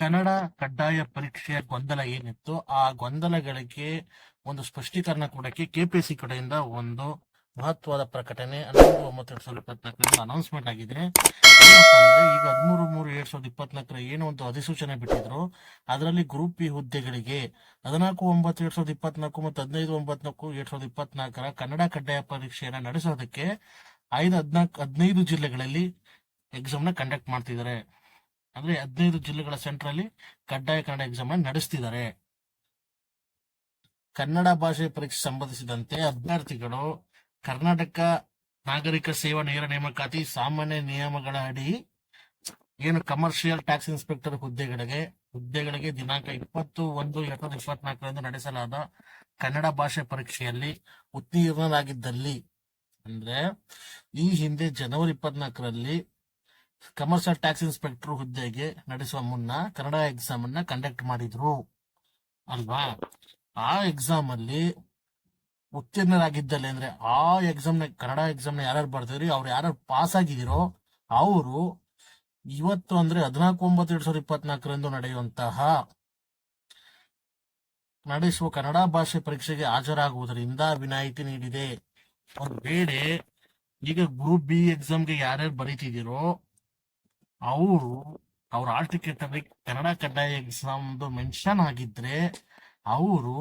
ಕನ್ನಡ ಕಡ್ಡಾಯ ಪರೀಕ್ಷೆಯ ಗೊಂದಲ ಏನಿತ್ತು ಆ ಗೊಂದಲಗಳಿಗೆ ಒಂದು ಸ್ಪಷ್ಟೀಕರಣ ಕೊಡಕ್ಕೆ ಕೆಪಿಎಸ್ಸಿ ಕಡೆಯಿಂದ ಒಂದು ಮಹತ್ವದ ಪ್ರಕಟಣೆ ಹನ್ನೊಂದು ಒಂಬತ್ತು ಎರಡ್ ಸಾವಿರದ ಇಪ್ಪತ್ನಾಲ್ಕರಿಂದ ಅನೌನ್ಸ್ಮೆಂಟ್ ಆಗಿದೆ. ಈಗ ಹದಿಮೂರು ಮೂರು ಎರಡ್ ಸಾವಿರದ ಇಪ್ಪತ್ನಾಲ್ಕರ ಏನೋ ಒಂದು ಅಧಿಸೂಚನೆ ಬಿಟ್ಟಿದ್ರು. ಅದರಲ್ಲಿ ಗ್ರೂಪ್ ಬಿ ಹುದ್ದೆಗಳಿಗೆ ಹದಿನಾಲ್ಕು ಒಂಬತ್ತು ಎರಡ್ ಸಾವಿರದ ಇಪ್ಪತ್ನಾಲ್ಕು ಮತ್ತು ಹದಿನೈದು ಒಂಬತ್ನಾಲ್ಕು ಎರಡ್ ಸಾವಿರದ ಇಪ್ಪತ್ನಾಲ್ಕರ ಕನ್ನಡ ಕಡ್ಡಾಯ ಪರೀಕ್ಷೆಯನ್ನು ನಡೆಸೋದಕ್ಕೆ ಐದು ಹದಿನಾಲ್ಕು ಹದಿನೈದು ಜಿಲ್ಲೆಗಳಲ್ಲಿ ಎಕ್ಸಾಮ್ನ ಕಂಡಕ್ಟ್ ಮಾಡ್ತಿದ್ದಾರೆ. ಅಂದ್ರೆ ಹದಿನೈದು ಜಿಲ್ಲೆಗಳ ಸೆಂಟರ್ ಅಲ್ಲಿ ಕಡ್ಡಾಯ ಕನ್ನಡ ಎಕ್ಸಾಮ್ ನಡೆಸ್ತಿದ್ದಾರೆ. ಕನ್ನಡ ಭಾಷೆ ಪರೀಕ್ಷೆ ಸಂಬಂಧಿಸಿದಂತೆ ಅಭ್ಯರ್ಥಿಗಳು ಕರ್ನಾಟಕ ನಾಗರಿಕ ಸೇವಾ ನೇರ ನೇಮಕಾತಿ ಸಾಮಾನ್ಯ ನಿಯಮಗಳ ಅಡಿ ಏನು ಕಮರ್ಷಿಯಲ್ ಟ್ಯಾಕ್ಸ್ ಇನ್ಸ್ಪೆಕ್ಟರ್ ಹುದ್ದೆಗಳಿಗೆ ಹುದ್ದೆಗಳಿಗೆ ದಿನಾಂಕ ಇಪ್ಪತ್ತು ಒಂದು ಎರಡ್ ಸಾವಿರದ ಇಪ್ಪತ್ನಾಲ್ಕರಂದು ನಡೆಸಲಾದ ಕನ್ನಡ ಭಾಷೆ ಪರೀಕ್ಷೆಯಲ್ಲಿ ಉತ್ತೀರ್ಣರಾಗಿದ್ದಲ್ಲಿ ಅಂದ್ರೆ ಈ ಹಿಂದೆ ಜನವರಿ ಇಪ್ಪತ್ನಾಲ್ಕರಲ್ಲಿ ಕಮರ್ಷಿಯಲ್ ಟ್ಯಾಕ್ಸ್ ಇನ್ಸ್ಪೆಕ್ಟರ್ ಹುದ್ದೆಗೆ ನಡೆಸುವ ಮುನ್ನ ಕನ್ನಡ ಎಕ್ಸಾಮ್ ಅನ್ನ ಕಂಡಕ್ಟ್ ಮಾಡಿದ್ರು. ಅಲ್ವಾ? ಆ ಎಕ್ಸಾಮ್ ಅಲ್ಲಿ ಉತ್ತೀರ್ಣರಾಗಿದ್ದಲ್ಲಿ ಅಂದ್ರೆ ಆ ಎಕ್ಸಾಮ್ನ ಕನ್ನಡ ಎಕ್ಸಾಮ್ನ ಯಾರ್ಯಾರು ಬರ್ದಿರಿ ಅವ್ರು ಯಾರು ಪಾಸ್ ಆಗಿದಿರೋ ಅವರು ಇವತ್ತು ಅಂದ್ರೆ ಹದಿನಾಲ್ಕು ಒಂಬತ್ತು ಎರಡ್ ಸಾವಿರದ ಇಪ್ಪತ್ನಾಲ್ಕರಂದು ನಡೆಯುವಂತಹ ನಡೆಸುವ ಕನ್ನಡ ಭಾಷೆ ಪರೀಕ್ಷೆಗೆ ಹಾಜರಾಗುವುದರಿಂದ ವಿನಾಯಿತಿ ನೀಡಿದೆ. ಅವ್ರು ವೇಳೆ ಈಗ ಗ್ರೂಪ್ ಬಿ ಎಕ್ಸಾಮ್ಗೆ ಯಾರ್ಯಾರು ಬರೀತಿದ್ದೀರೋ ಅವರು ಅವ್ರ ಅಲ್ಲಿ ಕನ್ನಡ ಕಡ್ಡಾಯ ಎಕ್ಸಾಮ್ದು ಮೆನ್ಷನ್ ಆಗಿದ್ರೆ ಅವರು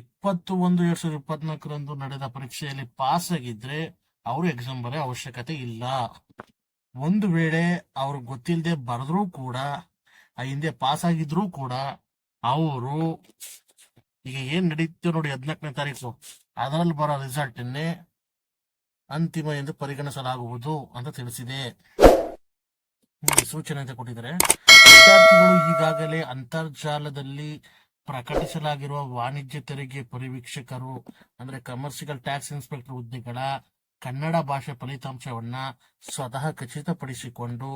ಇಪ್ಪತ್ತು ಒಂದು ಎರಡ್ ಸಾವಿರದ ಇಪ್ಪತ್ನಾಲ್ಕರಂದು ನಡೆದ ಪರೀಕ್ಷೆಯಲ್ಲಿ ಪಾಸ್ ಆಗಿದ್ರೆ ಅವರು ಎಕ್ಸಾಮ್ ಬರೋ ಅವಶ್ಯಕತೆ ಇಲ್ಲ. ಒಂದು ವೇಳೆ ಅವ್ರು ಗೊತ್ತಿಲ್ಲದೆ ಬರೆದ್ರೂ ಕೂಡ, ಆ ಹಿಂದೆ ಪಾಸ್ ಆಗಿದ್ರು ಕೂಡ ಅವರು ಈಗ ಏನ್ ನಡೀತೀವಿ ನೋಡಿ ಹದಿನಾಲ್ಕನೇ ತಾರೀಕು, ಅದರಲ್ಲಿ ಬರೋ ರಿಸಲ್ಟ್ ಅನ್ನೇ ಅಂತಿಮ ಎಂದು ಪರಿಗಣಿಸಲಾಗುವುದು ಅಂತ ತಿಳಿಸಿದೆ. ಸೂಚನೆ ಅಂತ ಕೊಟ್ಟಿದ್ದಾರೆ. ವಿದ್ಯಾರ್ಥಿಗಳು ಈಗಾಗಲೇ ಅಂತರ್ಜಾಲದಲ್ಲಿ ಪ್ರಕಟಿಸಲಾಗಿರುವ ವಾಣಿಜ್ಯ ತೆರಿಗೆ ಪರಿವೀಕ್ಷಕರು, ಅಂದ್ರೆ ಕಮರ್ಷಿಯಲ್ ಟ್ಯಾಕ್ಸ್ ಇನ್ಸ್ಪೆಕ್ಟರ್ ಹುದ್ದೆಗಳ ಕನ್ನಡ ಭಾಷೆ ಫಲಿತಾಂಶವನ್ನ ಸ್ವತಃ ಖಚಿತಪಡಿಸಿಕೊಂಡು,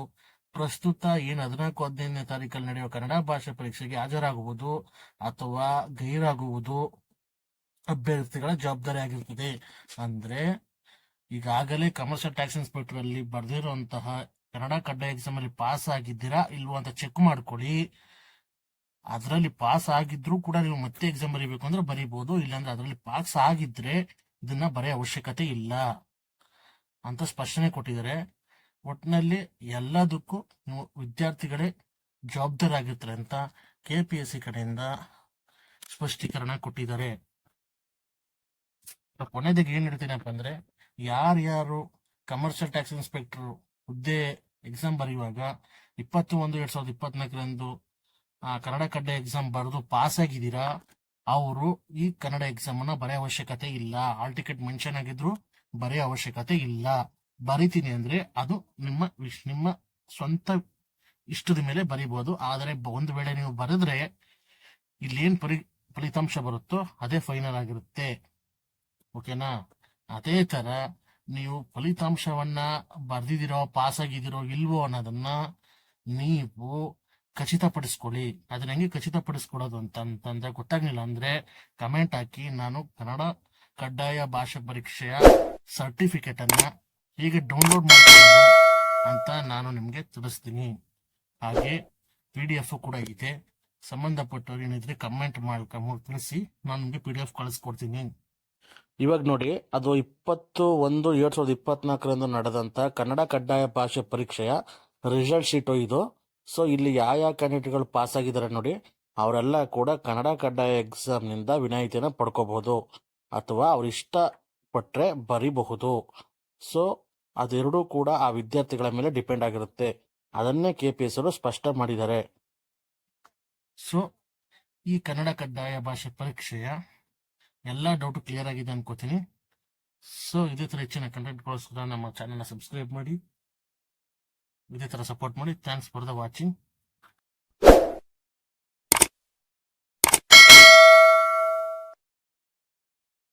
ಪ್ರಸ್ತುತ ಏನು ಹದಿನಾಲ್ಕು, ಹದಿನೈದನೇ ತಾರೀಕಲ್ಲಿ ನಡೆಯುವ ಕನ್ನಡ ಭಾಷೆ ಪರೀಕ್ಷೆಗೆ ಹಾಜರಾಗುವುದು ಅಥವಾ ಗೈರಾಗುವುದು ಅಭ್ಯರ್ಥಿಗಳ ಜವಾಬ್ದಾರಿ ಆಗಿರುತ್ತದೆ. ಅಂದ್ರೆ ಈಗಾಗಲೇ ಕಮರ್ಷಿಯಲ್ ಟ್ಯಾಕ್ಸ್ ಇನ್ಸ್ಪೆಕ್ಟರ್ ಅಲ್ಲಿ ಬರ್ದಿರುವಂತಹ ಕನ್ನಡ ಕಡ್ಡಾಯ ಎಕ್ಸಾಮ್ ಅಲ್ಲಿ ಪಾಸ್ ಆಗಿದ್ದೀರಾ ಇಲ್ವೋ ಅಂತ ಚೆಕ್ ಮಾಡ್ಕೊಳ್ಳಿ. ಅದರಲ್ಲಿ ಪಾಸ್ ಆಗಿದ್ರು ಕೂಡ ನೀವು ಮತ್ತೆ ಎಕ್ಸಾಮ್ ಬರೀಬೇಕು ಅಂದ್ರೆ ಬರೀಬಹುದು ಇಲ್ಲಾಂದ್ರೆ ಅದರಲ್ಲಿ ಪಾಸ್ ಆಗಿದ್ರೆ ಇದನ್ನ ಬರೆಯೋ ಅವಶ್ಯಕತೆ ಇಲ್ಲ ಅಂತ ಸ್ಪಷ್ಟನೆ ಕೊಟ್ಟಿದ್ದಾರೆ. ಒಟ್ಟಿನಲ್ಲಿ ಎಲ್ಲದಕ್ಕೂ ನೀವು ವಿದ್ಯಾರ್ಥಿಗಳೇ ಜವಾಬ್ದಾರಿ ಆಗಿರ್ತಾರೆ ಅಂತ ಕೆ ಪಿ ಎಸ್ ಸಿ ಕಡೆಯಿಂದ ಸ್ಪಷ್ಟೀಕರಣ ಕೊಟ್ಟಿದ್ದಾರೆ. ಕೊನೆದಾಗಿ ಏನ್ ಹೇಳ್ತೀನಪ್ಪ ಅಂದ್ರೆ, ಯಾರ್ಯಾರು ಕಮರ್ಷಿಯಲ್ ಟ್ಯಾಕ್ಸ್ ಇನ್ಸ್ಪೆಕ್ಟರ್ ಹುದ್ದೆ ಎಕ್ಸಾಮ್ ಬರೆಯುವಾಗ ಇಪ್ಪತ್ತು ಒಂದು ಎರಡ್ ಸಾವಿರದ ಇಪ್ಪತ್ನಾಲ್ಕರಂದು ಕನ್ನಡ ಕಡ್ಡ ಎಕ್ಸಾಮ್ ಬರೆದು ಪಾಸ್ ಆಗಿದ್ದೀರಾ? ಅವರು ಈ ಕನ್ನಡ ಎಕ್ಸಾಮ್ ಅನ್ನ ಬರೆಯೋ ಅವಶ್ಯಕತೆ ಇಲ್ಲ. ಆಲ್ ಟಿಕೆಟ್ ಮೆನ್ಷನ್ ಆಗಿದ್ರು ಬರೆಯೋ ಅವಶ್ಯಕತೆ ಇಲ್ಲ. ಬರಿತೀನಿ ಅಂದ್ರೆ ಅದು ನಿಮ್ಮ ನಿಮ್ಮ ಸ್ವಂತ ಇಷ್ಟದ ಮೇಲೆ ಬರಿಬಹುದು ಆದರೆ ಒಂದು ವೇಳೆ ನೀವು ಬರೆದ್ರೆ ಇಲ್ಲೇನ್ ಪರಿ, ಫಲಿತಾಂಶ ಬರುತ್ತೋ ಅದೇ ಫೈನಲ್ ಆಗಿರುತ್ತೆ. ಓಕೆನಾ ಅದೇ ತರ ನೀವು ಫಲಿತಾಂಶವನ್ನ ಬರ್ದಿದಿರೋ ಪಾಸ್ ಆಗಿದಿರೋ ಇಲ್ವೋ ಅನ್ನೋದನ್ನ ನೀವು ಖಚಿತಪಡಿಸ್ಕೊಳ್ಳಿ. ಅದನ್ನ ಹೆಂಗೆ ಖಚಿತಪಡಿಸ್ಕೊಳ್ಳೋದು ಅಂತ ಅಂತಂದ್ರೆ ಗೊತ್ತಾಗ್ಲಿಲ್ಲ ಅಂದ್ರೆ ಕಮೆಂಟ್ ಹಾಕಿ. ನಾನು ಕನ್ನಡ ಕಡ್ಡಾಯ ಭಾಷಾ ಪರೀಕ್ಷೆಯ ಸರ್ಟಿಫಿಕೇಟ್ ಅನ್ನ ಹೀಗೆ ಡೌನ್ಲೋಡ್ ಮಾಡ್ಕೊಳ್ಳೋದು ಅಂತ ನಾನು ನಿಮ್ಗೆ ತಿಳಿಸ್ತೀನಿ. ಹಾಗೆ ಪಿ ಡಿ ಎಫ್ ಕೂಡ ಇದೆ. ಸಂಬಂಧಪಟ್ಟವ್ರು ಏನಿದ್ರೆ ಕಮೆಂಟ್ ಮಾಡ್ಕೊಂಡು ತಿಳಿಸಿ ನಾನು ನಿಮ್ಗೆ ಪಿ ಡಿ ಎಫ್ ಕಳಿಸ್ಕೊಡ್ತೀನಿ. ಇವಾಗ ನೋಡಿ, ಅದು ಇಪ್ಪತ್ತು ಒಂದು, ಎರಡ್ ಸಾವಿರದ ಇಪ್ಪತ್ನಾಲ್ಕರಂದು ನಡೆದಂತ ಕನ್ನಡ ಕಡ್ಡಾಯ ಭಾಷೆ ಪರೀಕ್ಷೆಯ ರಿಸಲ್ಟ್ ಶೀಟು ಇದು. ಸೊ ಇಲ್ಲಿ ಯಾವ ಯಾವ ಕ್ಯಾಂಡಿಡೇಟ್ಗಳು ಪಾಸ್ ಆಗಿದ್ದಾರೆ ನೋಡಿ, ಅವರೆಲ್ಲ ಕೂಡ ಕನ್ನಡ ಕಡ್ಡಾಯ ಎಕ್ಸಾಮ್ನಿಂದ ವಿನಾಯಿತಿಯನ್ನು ಪಡ್ಕೋಬಹುದು ಅಥವಾ ಅವ್ರು ಇಷ್ಟಪಟ್ರೆ ಬರಿಬಹುದು. ಸೊ ಅದೆರಡೂ ಕೂಡ ಆ ವಿದ್ಯಾರ್ಥಿಗಳ ಮೇಲೆ ಡಿಪೆಂಡ್ ಆಗಿರುತ್ತೆ. ಅದನ್ನೇ ಕೆ ಪಿ ಎಸ್ ಅವರು ಸ್ಪಷ್ಟ ಮಾಡಿದ್ದಾರೆ. ಸೊ ಈ ಕನ್ನಡ ಕಡ್ಡಾಯ ಭಾಷೆ ಪರೀಕ್ಷೆಯ ಎಲ್ಲ ಡೌಟ್ ಕ್ಲಿಯರ್ ಆಗಿದೆ ಅನ್ಕೋತೀನಿ. ಸೊ ಇದೇ ತರ ಹೆಚ್ಚಿನ ಕಂಟೆಂಟ್ಗೋಸ್ಕರ ನಮ್ಮ ಚಾನೆಲ್ನ ಸಬ್ಸ್ಕ್ರೈಬ್ ಮಾಡಿ. ಇದೇ ತರ ಸಪೋರ್ಟ್ ಮಾಡಿ. Thanks for the watching